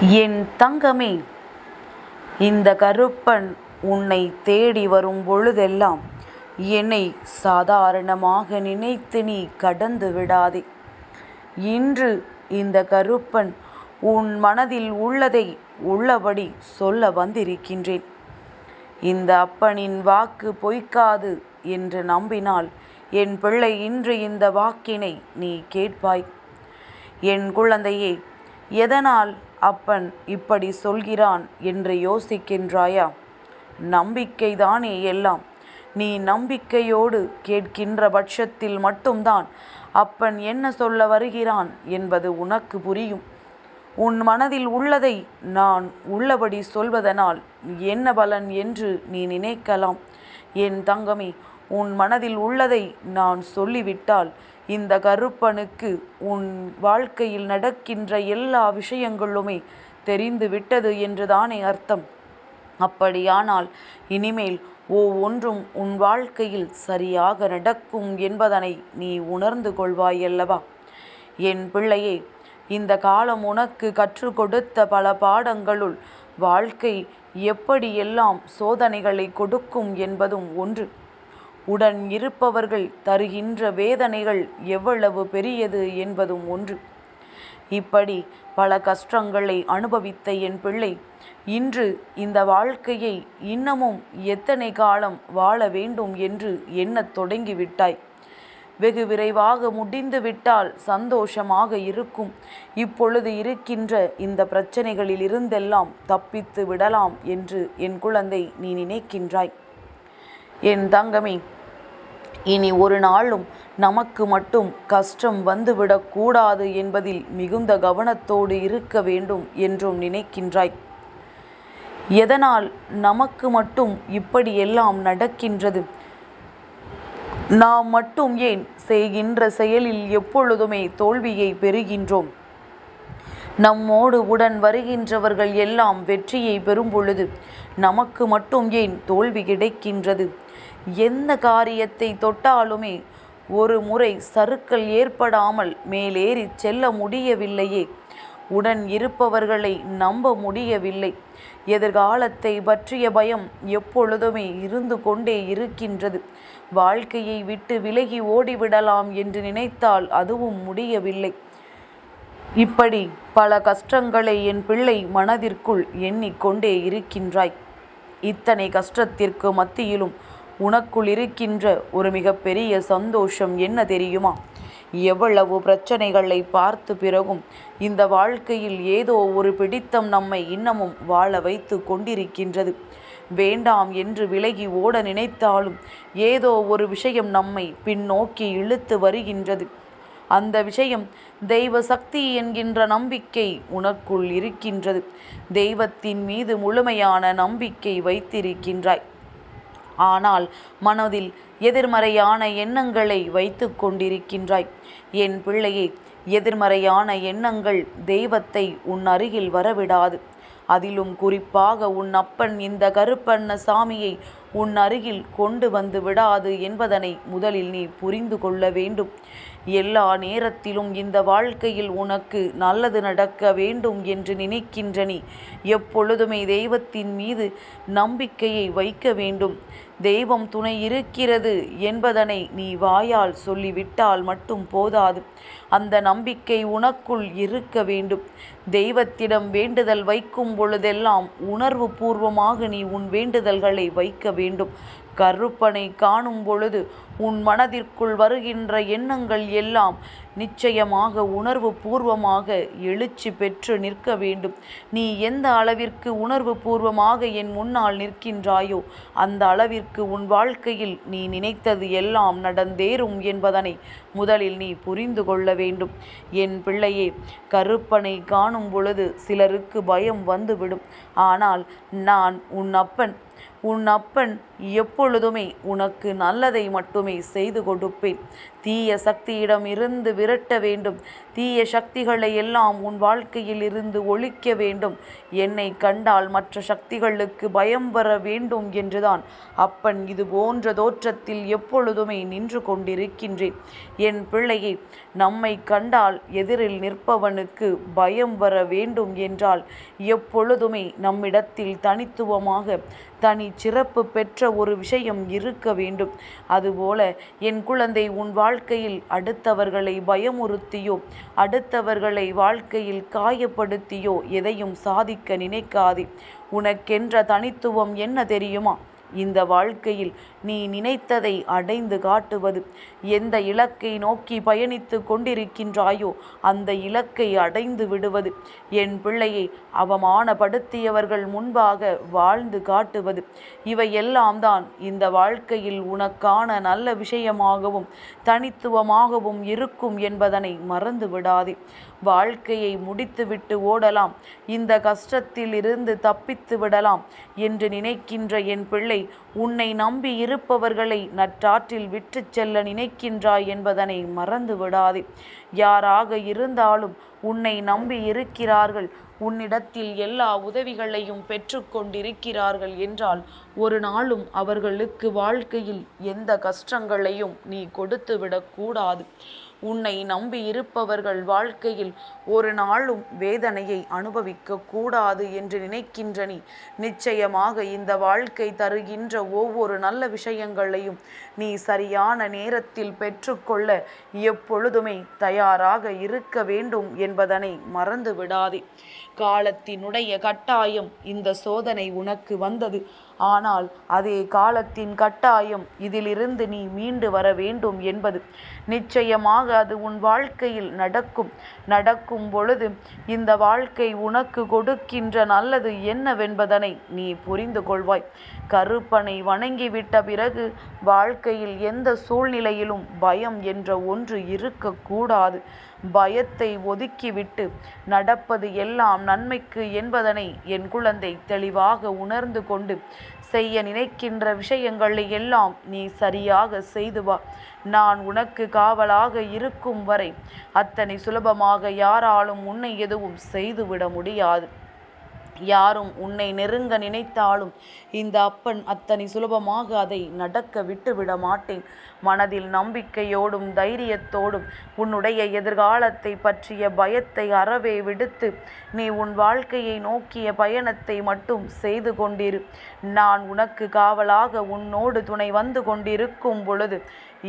என் தங்கமே இந்த கருப்பன் உன்னை தேடி வரும் பொழுதெல்லாம் என்னை சாதாரணமாக நினைத்து நீ கடந்து விடாதே. இன்று இந்த கருப்பன் உன் மனதில் உள்ளதை உள்ளபடி சொல்ல வந்திருக்கின்றேன். இந்த அப்பனின் வாக்கு பொய்க்காது என்று நம்பினால் என் பிள்ளை இன்று இந்த வாக்கினை நீ கேட்பாய். என் குழந்தையே எதனால் அப்பன் இப்படி சொல்கிறான் என்று யோசிக்கின்றாயா? நம்பிக்கைதானே எல்லாம். நீ நம்பிக்கையோடு கேட்கின்ற பட்சத்தில் மட்டும்தான் அப்பன் என்ன சொல்ல வருகிறான் என்பது உனக்கு புரியும். உன் மனதில் உள்ளதை நான் உள்ளபடி சொல்வதனால் என்ன பலன் என்று நீ நினைக்கலாம். என் தங்கமே உன் மனதில் உள்ளதை நான் சொல்லிவிட்டால் இந்த கருப்பனுக்கு உன் வாழ்க்கையில் நடக்கின்ற எல்லா விஷயங்களுமே தெரிந்து விட்டது என்றுதானே அர்த்தம். அப்படியானால் இனிமேல் ஒவ்வொன்றும் உன் வாழ்க்கையில் சரியாக நடக்கும் என்பதனை நீ உணர்ந்து கொள்வாயல்லவா? என் பிள்ளையே இந்த காலம் உனக்கு கற்றுக் கொடுத்த பல பாடங்களுள் வாழ்க்கை எப்படியெல்லாம் சோதனைகளை கொடுக்கும் என்பதும் ஒன்று. உடன் இருப்பவர்கள் தருகின்ற வேதனைகள் எவ்வளவு பெரியது என்பதும் ஒன்று. இப்படி பல கஷ்டங்களை அனுபவித்த என் பிள்ளை இன்று இந்த வாழ்க்கையை இன்னமும் எத்தனை காலம் வாழ வேண்டும் என்று எண்ணத் தொடங்கிவிட்டாய். வெகு விரைவாக முடிந்துவிட்டால் சந்தோஷமாக இருக்கும். இப்பொழுது இருக்கின்ற இந்த பிரச்சனைகளில் இருந்தெல்லாம் தப்பித்து விடலாம் என்று என் குழந்தை நீ நினைக்கின்றாய். என் தங்கமே இனி ஒரு நாளும் நமக்கு மட்டும் கஷ்டம் வந்துவிடக்கூடாது என்பதில் மிகுந்த கவனத்தோடு இருக்க வேண்டும் என்றும் நினைக்கின்றாய். எதனால் நமக்கு மட்டும் இப்படியெல்லாம் நடக்கின்றது? நாம் மட்டும் ஏன் செய்கின்ற செயலில் எப்பொழுதுமே தோல்வியை பெறுகின்றோம்? நம்மோடு உடன் வருகின்றவர்கள் எல்லாம் வெற்றியை பெறும் பொழுது நமக்கு மட்டும் ஏன் தோல்வி கிடைக்கின்றது? எந்த காரியத்தை தொட்டாலுமே ஒரு முறை சறுக்கல் ஏற்படாமல் மேலேறி செல்ல முடியவில்லையே. உடன் இருப்பவர்களை நம்ப முடியவில்லை. எதிர்காலத்தை பற்றிய பயம் எப்பொழுதுமே இருந்து கொண்டே இருக்கின்றது. வாழ்க்கையை விட்டு விலகி ஓடிவிடலாம் என்று நினைத்தால் அதுவும் முடியவில்லை. இப்படி பல கஷ்டங்களை என் பிள்ளை மனதிற்குள் எண்ணிக்கொண்டே இருக்கின்றாய். இத்தனை கஷ்டத்திற்கு மத்தியிலும் உனக்குள் இருக்கின்ற ஒரு மிகப்பெரிய சந்தோஷம் என்ன தெரியுமா? எவ்வளவு பிரச்சனைகளை பார்த்து பிறகும் இந்த வாழ்க்கையில் ஏதோ ஒரு பிடித்தம் நம்மை இன்னமும் வாழ வைத்து கொண்டிருக்கின்றது. வேண்டாம் என்று விலகி ஓட நினைத்தாலும் ஏதோ ஒரு விஷயம் நம்மை பின்னோக்கி இழுத்து வருகின்றது. அந்த விஷயம் தெய்வ சக்தி என்கின்ற நம்பிக்கை உனக்குள் இருக்கின்றது. தெய்வத்தின் மீது முழுமையான நம்பிக்கை வைத்திருக்கின்றாய். ஆனால் மனதில் எதிர்மறையான எண்ணங்களை வைத்து கொண்டிருக்கின்றாய். என் பிள்ளையே எதிர்மறையான எண்ணங்கள் தெய்வத்தை உன் அருகில் வரவிடாது. அதிலும் குறிப்பாக உன் அப்பன் இந்த கருப்பண்ண சாமியை உன் அருகில் கொண்டு வந்து விடாது என்பதனை முதலில் நீ புரிந்து கொள்ள வேண்டும். எல்லா நேரத்திலும் இந்த வாழ்க்கையில் உனக்கு நல்லது நடக்க வேண்டும் என்று நினைக்கின்ற நீ எப்பொழுதுமே தெய்வத்தின் மீது நம்பிக்கையை வைக்க வேண்டும். தெய்வம் துணை இருக்கிறது என்பதனை நீ வாயால் சொல்லிவிட்டால் மட்டும் போதாது. அந்த நம்பிக்கை உனக்குள் இருக்க வேண்டும். தெய்வத்திடம் வேண்டுதல் வைக்கும் பொழுதெல்லாம் உணர்வு பூர்வமாக நீ உன் வேண்டுதல்களை வைக்க வேண்டும். கருப்பனை காணும் பொழுது உன் மனதிற்குள் வருகின்ற எண்ணங்கள் எல்லாம் நிச்சயமாக உணர்வு பூர்வமாக எழுச்சி பெற்று நிற்க வேண்டும். நீ எந்த அளவிற்கு உணர்வு பூர்வமாக என் முன்னால் நிற்கின்றாயோ அந்த அளவிற்கு உன் வாழ்க்கையில் நீ நினைத்தது எல்லாம் நடந்தேறும் என்பதனை முதலில் நீ புரிந்து கொள்ள வேண்டும். என் பிள்ளையே கருப்பனை காணும் பொழுது சிலருக்கு பயம் வந்துவிடும். ஆனால் நான் உன் அப்பன் உன் அப்பன் எப்பொழுதுமே உனக்கு நல்லதை மட்டுமே செய்து கொடுப்பேன். தீய சக்தியிடம் இருந்து விரட்ட வேண்டும். தீய சக்திகளை எல்லாம் உன் வாழ்க்கையில் இருந்து ஒழிக்க வேண்டும். என்னை கண்டால் மற்ற சக்திகளுக்கு பயம் வர வேண்டும் என்றுதான் அப்பன் இது போன்ற தோற்றத்தில் எப்பொழுதுமே நின்று கொண்டிருக்கின்றேன். என் பிள்ளையை நம்மை கண்டால் எதிரில் நிற்பவனுக்கு பயம் வர வேண்டும் என்றால் எப்பொழுதுமே நம்மிடத்தில் தனித்துவமாக தனி சிறப்பு பெற்ற ஒரு விஷயம் இருக்க வேண்டும். அதுபோல என் குழந்தை உன் வாழ்க்கையில் அடுத்தவர்களை பயமுறுத்தியோ அடுத்தவர்களை வாழ்க்கையில் காயப்படுத்தியோ எதையும் சாதிக்க நினைக்காதே. உனக்கென்ற தனித்துவம் என்ன தெரியுமா? இந்த வாழ்க்கையில் நீ நினைத்ததை அடைந்து காட்டுவது. எந்த இலக்கை நோக்கி பயணித்து கொண்டிருக்கின்றாயோ அந்த இலக்கை அடைந்து விடுவது. என் பிள்ளையை அவமானப்படுத்தியவர்கள் முன்பாக வாழ்ந்து காட்டுவது. இவையெல்லாம் தான் இந்த வாழ்க்கையில் உனக்கான நல்ல விஷயமாகவும் தனித்துவமாகவும் இருக்கும் என்பதனை மறந்து விடாதே. வாழ்க்கையை முடித்துவிட்டு ஓடலாம். இந்த கஷ்டத்தில் இருந்து தப்பித்து விடலாம் என்று நினைக்கின்ற என் பிள்ளை உன்னை நம்பி இரு இருப்பவர்களை நற்றாற்றில் விட்டுச் செல்ல நினைக்கின்றாய் என்பதனை மறந்து விடாதே யாராக இருந்தாலும் உன்னை நம்பி இருக்கிறார்கள். உன்னிடத்தில் எல்லா உதவிகளையும் பெற்றுக்கொண்டிருக்கிறார்கள் என்றால் ஒரு நாளும் அவர்களுக்கு வாழ்க்கையில் எந்த கஷ்டங்களையும் நீ கொடுத்து விடக்கூடாது உன்னை நம்பி இருப்பவர்கள் வாழ்க்கையில் ஒரு நாளும் வேதனையை அனுபவிக்க கூடாது என்று நினைக்கின்ற நீ நிச்சயமாக இந்த வாழ்க்கை தருகின்ற ஒவ்வொரு நல்ல விஷயங்களையும் நீ சரியான நேரத்தில் பெற்றுக்கொள்ள எப்பொழுதுமே தயாராக இருக்க வேண்டும் என்பதனை மறந்து விடாதே. காலத்தினுடைய கட்டாயம் இந்த சோதனை உனக்கு வந்தது. ஆனால் அதே காலத்தின் கட்டாயம் இதிலிருந்து நீ மீண்டு வர வேண்டும் என்பது. நிச்சயமாக அது உன் வாழ்க்கையில் நடக்கும். நடக்கும் பொழுது இந்த வாழ்க்கை உனக்கு கொடுக்கின்ற நல்லது என்னவென்பதனை நீ புரிந்து கொள்வாய். கருப்பனை வணங்கிவிட்ட பிறகு வாழ்க்கையில் எந்த சூழ்நிலையிலும் பயம் என்ற ஒன்று இருக்கக்கூடாது. பயத்தை ஒதுக்கிவிட்டு நடப்பது எல்லாம் நன்மைக்கு என்பதனை என் குழந்தை தெளிவாக உணர்ந்து கொண்டு செய்ய நினைக்கின்ற விஷயங்களை எல்லாம் நீ சரியாக செய்து வா. நான் உனக்கு காவலாக இருக்கும் வரை அத்தனை சுலபமாக யாராலும் உன்னை எதுவும் செய்துவிட முடியாது. யாரும் உன்னை நெருங்க நினைத்தாலும் இந்த அப்பன் அத்தனை சுலபமாக அதை நடக்க விட்டுவிட மாட்டேன். மனதில் நம்பிக்கையோடும் தைரியத்தோடும் உன்னுடைய எதிர்காலத்தை பற்றிய பயத்தை அறவே விடுத்து நீ உன் வாழ்க்கையை நோக்கிய பயணத்தை மட்டும் செய்து கொண்டிரு. நான் உனக்கு காவலாக உன்னோடு துணை வந்து கொண்டிருக்கும் பொழுது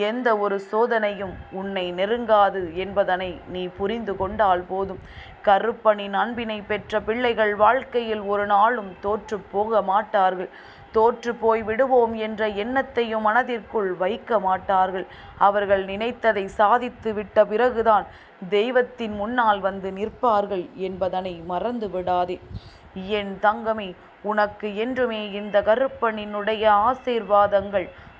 எந்த ஒரு சோதனையும் உன்னை நெருங்காது என்பதனை நீ புரிந்து கொண்டால் போதும். கருப்பனின் அன்பினை பெற்ற பிள்ளைகள் வாழ்க்கையில் ஒரு நாளும் தோற்று போக மாட்டார்கள். தோற்று போய் விடுவோம் என்ற எண்ணத்தையும் மனதிற்குள் வைக்க மாட்டார்கள். அவர்கள் நினைத்ததை சாதித்து விட்ட பிறகுதான் தெய்வத்தின் முன்னால் வந்து நிற்பார்கள் என்பதனை மறந்து விடாதே. என் தங்கமே உனக்கு என்றுமே இந்த கருப்பனினுடைய ஆசீர்வாதங்கள்